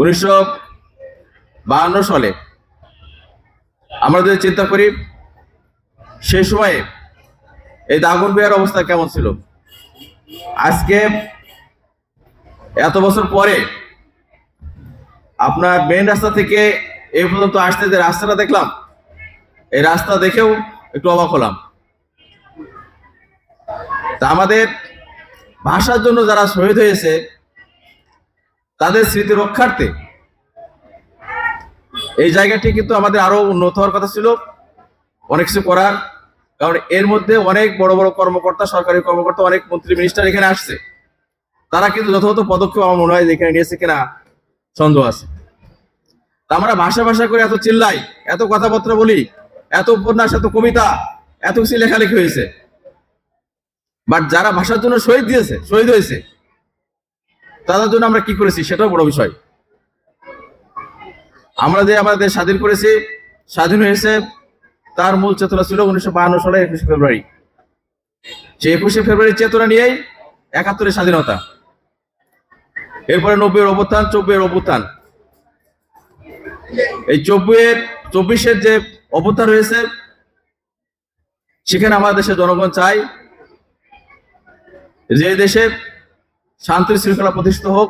উনিশশো বাহান্ন সালে আমরা যদি চিন্তা করি, সেই সময়ে এই দাগন বিহার অবস্থা কেমন ছিল? আজকে এত বছর পরে আপনার মেন রাস্তা থেকে এ পর্যন্ত আসতে যে রাস্তাটা দেখলাম, এই রাস্তা দেখেও একটু অবাক হলাম। তা আমাদের ভাষার জন্য যারা শহীদ হয়েছে তাদের স্মৃতি রক্ষার্থে। এই জায়গাটি কিন্তু আমাদের আরও উন্নত হওয়ার কথা ছিল। অনেক কিছু করার। কারণ এর মধ্যে অনেক বড় বড় কর্মকর্তা, সরকারি কর্মকর্তা, অনেক মন্ত্রী মিনিস্টার এখানে আসছে। তারা কিন্তু যথাযথ পদক্ষেপ আমার মনে হয় এখানে নিয়েছে কিনা সন্দেহ আছে। আমরা ভাষা ভাষা করে এত চিল্লাই, এত কথাবার্তা বলি, এত উপন্যাস, এত কবিতা, এত কিছু লেখালেখি হয়েছে। বাট যারা ভাষার জন্য শহীদ দিয়েছে, শহীদ হয়েছে তাদের জন্য আমরা কি করেছি সেটাও বড় বিষয়। আমরা যে আমাদের স্বাধীন করেছি, স্বাধীন হয়েছে, তার মূল চেতনা ছিল উনিশশো বাহান্ন সালে একুশে ফেব্রুয়ারি। সেই একুশে ফেব্রুয়ারি চেতনা নিয়েই একাত্তরের স্বাধীনতা। এরপরে নব্বইয়ের অভ্যুত্থান চব্বিশের অভ্যুত্থান এই চব্বিশের চব্বিশের যে অভ্যুত্থান রয়েছে, সেখানে আমাদের দেশের জনগণ চাই যে দেশে শান্তি শৃঙ্খলা প্রতিষ্ঠিত হোক।